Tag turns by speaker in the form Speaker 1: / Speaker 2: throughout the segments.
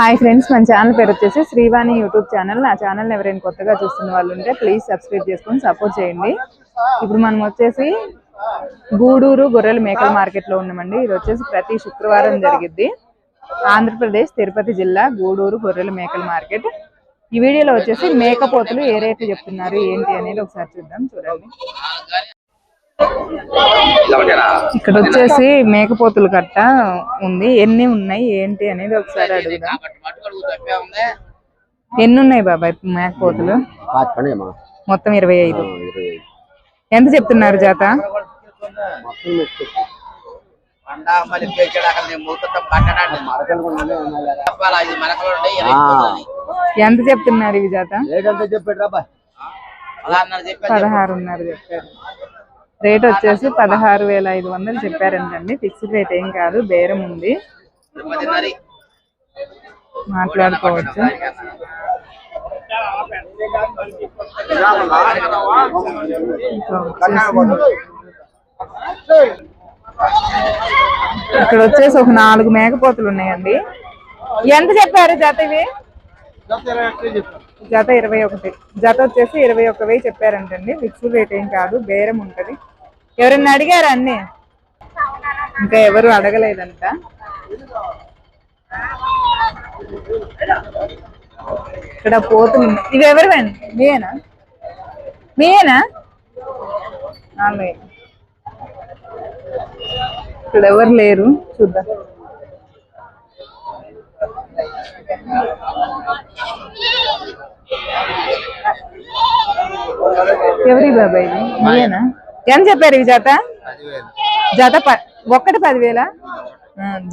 Speaker 1: Hi friends మన channel పేరు వచ్చేసి శ్రీవాణి యూట్యూబ్ ఛానల్. నా ఛానల్ ఎవరైనా కొత్తగా చూస్తున్న వాళ్ళు ఉంటే ప్లీజ్ సబ్స్క్రైబ్ చేసుకొని సపోర్ట్ చేయండి. ఇప్పుడు మనం వచ్చేసి గూడూరు గొర్రెల మేకల మార్కెట్లో ఉన్నామండి. ఇది వచ్చేసి ప్రతి శుక్రవారం జరిగిద్ది. ఆంధ్రప్రదేశ్ తిరుపతి జిల్లా గూడూరు గొర్రెల మేకల మార్కెట్. ఈ వీడియోలో వచ్చేసి మేకపోతులు ఏ రేట్లు చెప్తున్నారు ఏంటి అనేది ఒకసారి చూద్దాం చూడండి. ఇక్కడ వచ్చేసి మేకపోతులు కట్ట ఉంది. ఎన్ని ఉన్నాయి? ఏంటి అనేది ఒకసారి అడుగుదాం. ఎన్ని ఉన్నాయి బాబాయ్ మేకపోతులు? మొత్తం ఇరవై ఐదు. ఎంత చెప్తున్నారు జాత? ఎంత చెప్తున్నారు ఇవి జాత? పదహారున్నర చెప్పారు. రేట్ వచ్చేసి పదహారు వేల ఐదు వందలు చెప్పారంటండి. ఫిక్స్డ్ రేట్ ఏం కాదు బేరం ఉంది. మాట్లాడుకోవచ్చు. ఇక్కడ వచ్చేసి ఒక నాలుగు మేకపోతులు ఉన్నాయండి. ఎంత చెప్పారు జత ఇవి? జత ఇరవై ఒకటి. జత వచ్చేసి ఇరవై ఒక్క వెయ్యి చెప్పారంటండి. ఫిక్స్డ్ రేట్ ఏం కాదు బేరం ఉంటది. ఎవరన్నా అడిగారా అన్ని? ఇంకా ఎవరు అడగలేదంట. ఇక్కడ పోతుంది ఇవి ఎవరు మీయేనా? మీయేనా? ఆమె. ఇక్కడ ఎవరు లేరు? చూద్దాం. ఎవరి బాబాయ్ మీయేనా? ఎంత చెప్పారు ఇవి జత? జత ఒక్కటి పదివేల?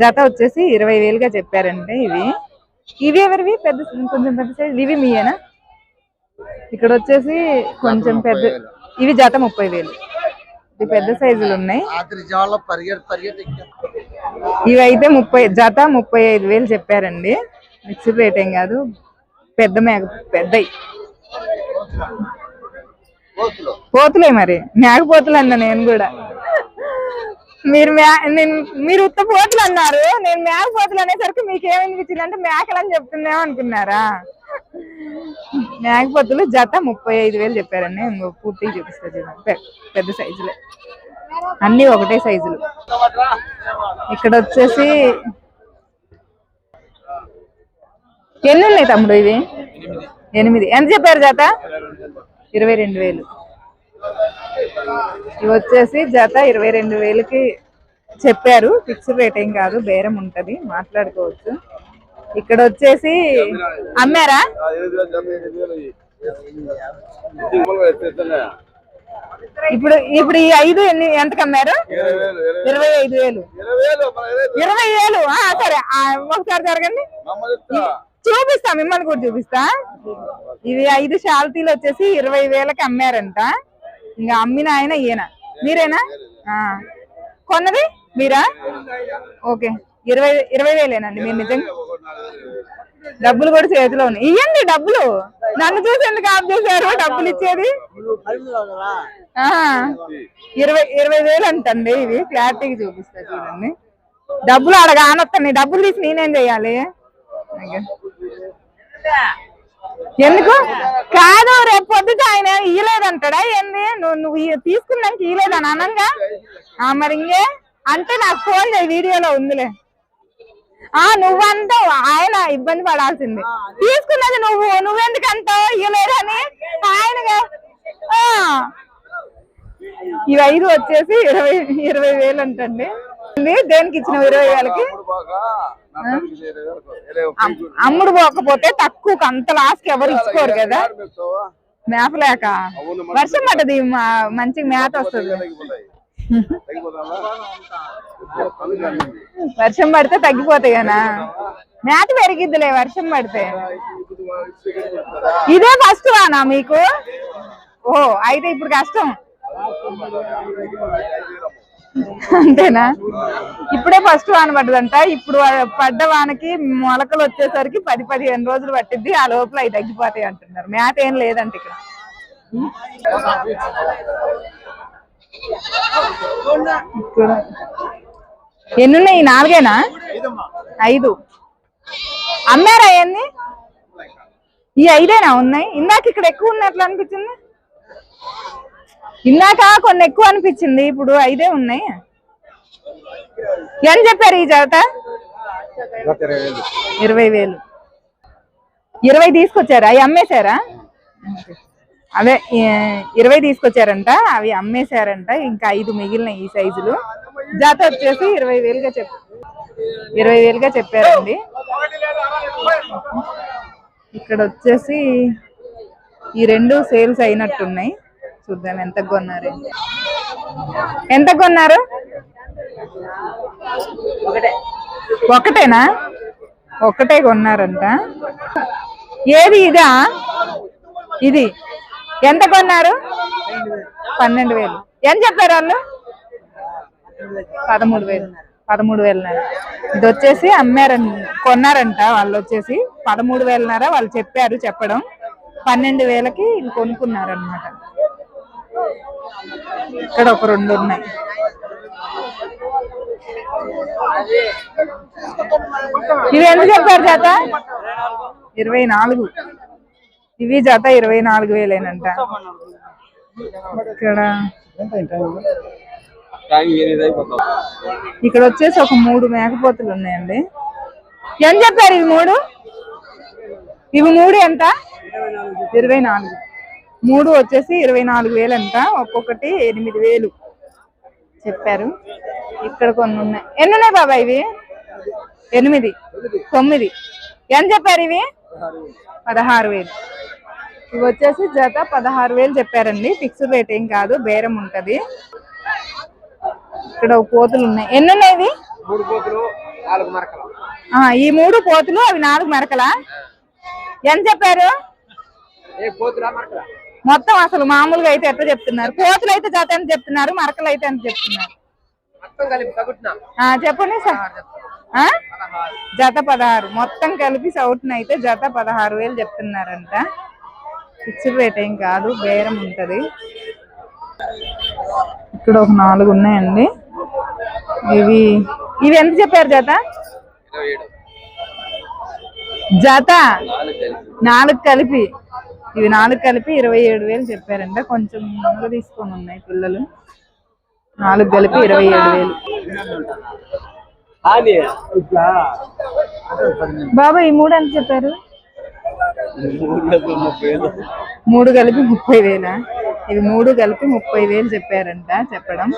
Speaker 1: జత వచ్చేసి ఇరవై వేలుగా చెప్పారంటే ఇవి. ఇవి ఎవరివి? పెద్ద కొంచెం పెద్ద సైజు ఇవి మీయేనా? ఇక్కడ వచ్చేసి కొంచెం పెద్ద ఇవి జత ముప్పై వేలు. ఇవి పెద్ద సైజులు ఉన్నాయి. ఇవి అయితే ముప్పై జత ముప్పై ఐదు వేలు చెప్పారండి. మిక్స్డ్ రేట్ ఏం కాదు పెద్ద మేక పెద్దయి. పోతులే. మరి. మేకపోతులు అన్నా నేను కూడా. మీరు మే నేను మీరు ఉత్త పోతులు అన్నారు. నేను మేకపోతులు అనేసరికి మీకు ఏమనిపించింది అంటే మేకలు అని చెప్తున్నాం అనుకున్నారా? మేకపోతులు జత ముప్పై ఐదు వేలు చెప్పారండి. ఇంకో పూర్తిగా చూపిస్తా చూడండి. పెద్ద సైజులే. అన్ని ఒకటే సైజులు. ఇక్కడ వచ్చేసి ఎన్ని ఉన్నాయి తమ్ముడు ఇవి? ఎనిమిది. ఎంత చెప్పారు జత? ఇరవై రెండు వేలు. ఇవి వచ్చేసి జత ఇరవై రెండు వేలకి చెప్పారు. ఫిక్స్డ్ రేట్ ఏం కాదు బేరం ఉంటుంది మాట్లాడుకోవచ్చు. ఇక్కడ వచ్చేసి అమ్మారా? ఇప్పుడు ఇప్పుడు ఈ ఐదు ఎన్ని ఎంతకు అమ్మారు? ఇరవై ఐదు వేలు. ఇరవై వేలు సరే ఒకసారి జరగండి. చూపిస్తా మిమ్మల్ని కూడా చూపిస్తా. ఇవి ఐదు శాల్తీలు వచ్చేసి ఇరవై వేలకి అమ్మారంట. ఇంకా అమ్మిన ఆయన ఈయన. మీరేనా? ఆ. కొన్నది? మీరా? ఓకే. ఇరవై ఇరవై వేలేనండి మీరు నిజంగా డబ్బులు కూడా చేతిలో ఉన్నాయి. ఇవ్వండి డబ్బులు. నన్ను చూసి ఎందుకు ఆఫ్ చేశారు డబ్బులు ఇచ్చేది? ఇరవై ఇరవై వేలు అంటండి ఇవి క్లారిటీగా చూపిస్తా చూడండి. డబ్బులు అడగా డబ్బులు తీసి నేనేం చేయాలి? అయ్యా ఎందుకు? కాదు రేపు పొద్దుట ఆయన ఇయ్యలేదంటాడా? ఏంది? నువ్వు నువ్వు తీసుకున్నాక ఇయ్యలేదని అనంగా? ఆ మరి ఇంకే? అంటే నాకు ఫోన్ చేయి వీడియోలో ఉందిలే. ఆ నువ్వంతా ఆయన ఇబ్బంది పడాల్సింది. తీసుకున్నది నువ్వు నువ్వెందుకంటావు ఇయ్యలేదని ఆయనగా? ఆ. ఐదు వచ్చేసి ఇరవై ఇరవై వేలు అంటండి. దేనికి ఇచ్చిన ఇరవై వేలకి? అమ్ముడు పోకపోతే తక్కువ అంత లాస్ట్ ఎవరు ఇచ్చుకోరు కదా? మేపలేక. వర్షం పడ్డది మా- మంచిగా మేత వస్తుంది. వర్షం పడితే తగ్గిపోతాయి కదా మేత పెరిగిద్దిలే వర్షం పడితే. ఇదే ఫస్ట్ వానా మీకు? ఓ అయితే ఇప్పుడు కష్టం. అంతేనా? ఇప్పుడే ఫస్ట్ వాన పడ్డదంట. ఇప్పుడు పడ్డ వానకి మొలకలు వచ్చేసరికి పది పదిహేను రోజులు పట్టిద్ది. ఆ లోపల అవి తగ్గిపోతాయి అంటున్నారు. మేత ఏం లేదంట ఇక్కడ. ఎన్నున్నాయి? నాలుగేనా? ఐదు. అమ్మారా ఏంది? ఈ ఐదేనా ఉన్నాయి? ఇందాక ఇక్కడ ఎక్కువ ఉన్నట్లు అనిపించింది. ఇందాక కొన్ని ఎక్కువ అనిపించింది ఇప్పుడు ఐదే ఉన్నాయి. ఎంత చెప్పారు ఈ జత? ఇరవై వేలు. ఇరవై తీసుకొచ్చారా? అవి అమ్మేశారా? అదే ఇరవై తీసుకొచ్చారంట అవి అమ్మేశారంట ఇంకా ఐదు మిగిలినాయి ఈ సైజులు. జాత వచ్చేసి ఇరవై వేలుగా చెప్ ఇరవై వేలుగా చెప్పారండి. ఇక్కడ వచ్చేసి ఈ రెండు సేల్స్ అయినట్టున్నాయి. చూద్దాం. ఎంత కొన్నారు? ఎంత కొన్నారు? ఒకటేనా? ఒకటే కొన్నారంట. ఏది ఇదా? ఇది. ఎంత కొన్నారు? పన్నెండు వేలు. ఎంత చెప్పారు వాళ్ళు? పదమూడు వేలు. పదమూడు వేలున్నర. ఇది వచ్చేసి అమ్మారంట కొన్నారంట వాళ్ళు వచ్చేసి. పదమూడు వేలున్నర వాళ్ళు చెప్పారు చెప్పడం. పన్నెండు వేలకి కొనుక్కున్నారనమాట ఇక్కడ ఒక రెండు ఉన్నాయి. ఇవి ఎంత చెప్పారు జాత? ఇరవై నాలుగు. ఇవి జాత ఇరవై నాలుగు వేలేనంట. ఇక్కడ ఇక్కడ వచ్చేసి ఒక మూడు మేకపోతులు ఉన్నాయండి. ఎంత చెప్పారు ఇవి మూడు? ఇవి మూడు ఎంత? ఇరవై నాలుగు. మూడు వచ్చేసి ఇరవై నాలుగు వేలు అంట ఒక్కొక్కటి ఎనిమిది వేలు చెప్పారు. ఇక్కడ కొన్ని ఉన్నాయి. ఎన్ని ఉన్నాయి బాబా ఇవి? ఎనిమిది తొమ్మిది. ఎంత చెప్పారు ఇవి? పదహారు వేలు. ఇవి వచ్చేసి జత పదహారు వేలు చెప్పారండి. ఫిక్స్డ్ రేట్ ఏం కాదు బేరం ఉంటది. ఇక్కడ పోతులు ఉన్నాయి. ఎన్ని ఉన్నాయి ఇవి ఈ మూడు పోతులు అవి నాలుగు మెరకలా? ఎంత చెప్పారు?
Speaker 2: ఏ పోతులా మరకలా?
Speaker 1: మొత్తం అసలు మామూలుగా అయితే ఎట్లా చెప్తున్నారు? పోతులు అయితే జత ఎంత చెప్తున్నారు మరకలు అయితే ఎంత చెప్తున్నారు చెప్పండి సార్? జత పదహారు. మొత్తం కలిపి సౌట్ని అయితే జత పదహారు వేలు చెప్తున్నారంట. ఫిక్స్డ్ రేట్ ఏం కాదు బేరం ఉంటది. ఇక్కడ ఒక నాలుగు ఉన్నాయండి. ఇవి ఇవి ఎంత చెప్పారు జత? జత?
Speaker 2: నాలుగు కలిపి.
Speaker 1: ఇవి నాలుగు కలిపి ఇరవై ఏడు వేలు చెప్పారంట. కొంచెం ముందు తీసుకొని ఉన్నాయి పిల్లలు. నాలుగు కలిపి ఇరవై ఏడు వేలు. బాబా ఈ మూడు ఎంత చెప్పారు? మూడు కలిపి ముప్పై వేలా? ఇవి మూడు కలిపి ముప్పై వేలు చెప్పారంట చెప్పడం.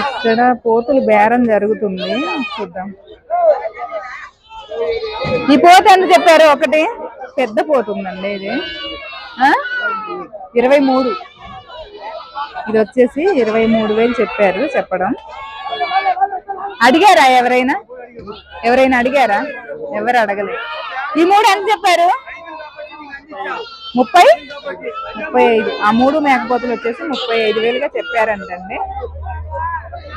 Speaker 1: ఇక్కడ పోతులు బేరం జరుగుతుంది. చూద్దాం. ఈ పోత ఎంత చెప్పారు? ఒకటి. పెద్ద పోతుందండి ఇది. ఆ? ఇరవై మూడు. ఇది వచ్చేసి ఇరవై మూడు వేలు చెప్పారు చెప్పడం. అడిగారా ఎవరైనా? ఎవరైనా అడిగారా? ఎవరు అడగలేదు ఈ మూడు ఎంత చెప్పారు? ముప్పై? ముప్పై ఐదు. ఆ మూడు మేకపోతులు వచ్చేసి ముప్పై ఐదు వేలుగా చెప్పారంటండి.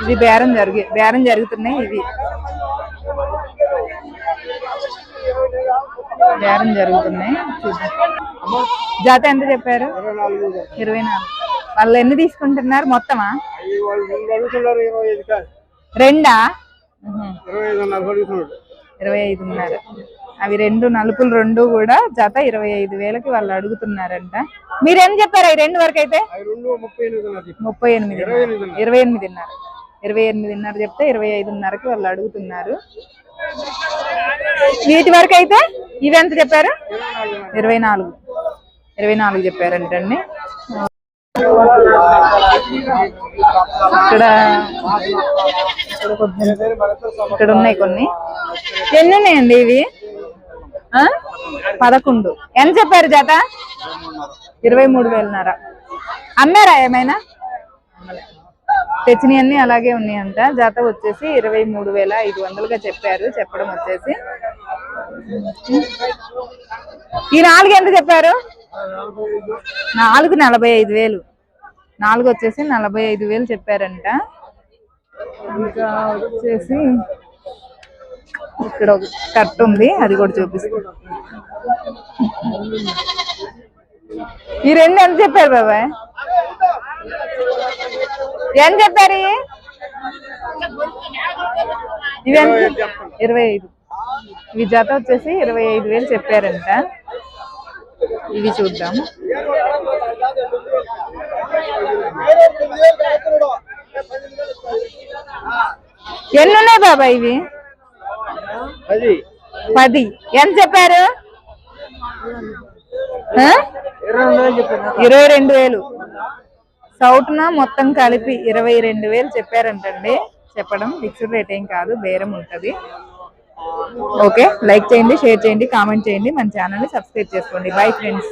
Speaker 1: ఇది బేరం జరిగి బేరం జరుగుతున్నాయి ఇవి. బేరం జరుగుతున్నాయి జాత ఎంత చెప్పారు? ఇరవై నాలుగు వాళ్ళు ఎన్ని తీసుకుంటున్నారు మొత్తమా?
Speaker 2: ఇరవై
Speaker 1: రెండా?
Speaker 2: ఇరవై ఐదు
Speaker 1: ఐదున్నర అవి రెండు నలుపులు రెండు కూడా జత ఇరవై ఐదు వేలకి వాళ్ళు అడుగుతున్నారంట. మీరేం చెప్పారు ఈ రెండు వరకు అయితే
Speaker 2: ముప్పై ఎనిమిది
Speaker 1: ముప్పై ఎనిమిది ఇరవై ఎనిమిదిన్నర ఇరవై ఎనిమిదిన్నర చెప్తే ఇరవై ఐదున్నరకి వాళ్ళు అడుగుతున్నారు. వీటి వరకు అయితే ఇవి ఎంత చెప్పారు? ఇరవై నాలుగు. ఇరవై నాలుగు చెప్పారంటండి. ఇక్కడ ఇక్కడ ఇక్కడ ఉన్నాయి కొన్ని. ఎన్ని ఉన్నాయండి ఇవి? ఆ? పదకొండు. ఎంత చెప్పారు జత? ఇరవై మూడు వేలున్నారా. అమ్మారా ఏమైనా? తెచ్చినవన్నీ అలాగే ఉన్నాయంట. జత వచ్చేసి ఇరవై మూడు వేల ఐదు వందలుగా చెప్పారు. చెప్పడం వచ్చేసి. ఈ నాలుగు ఎంత చెప్పారు? నాలుగు నలభై ఐదు వేలు. నాలుగు వచ్చేసి నలభై ఐదు వేలు చెప్పారంట. ఇంకా వచ్చేసి ఇక్కడ ఒక కట్ ఉంది. అది కూడా చూపిస్తాను. ఈ రెండు ఎంత చెప్పారు బాబాయ్? ఎంత చెప్పారు? ఇవి? ఇరవై ఐదు. ఇవి జత వచ్చేసి ఇరవై ఐదు వేలు చెప్పారంట. ఇవి చూద్దాం ఎన్ని ఉన్నాయి బాబా ఇవి? పది. ఎంత చెప్పారు. ఇరవై రెండు వేలు. సౌట్న మొత్తం కలిపి ఇరవై రెండు వేలు చెప్పారంటండి. చెప్పడం ఫిక్స్డ్ రేట్ ఏం కాదు బేరం ఉంటది. ఓకే లైక్ చేయండి షేర్ చేయండి కామెంట్ చేయండి. మన ఛానల్ని సబ్స్క్రైబ్ చేసుకోండి. Bye friends.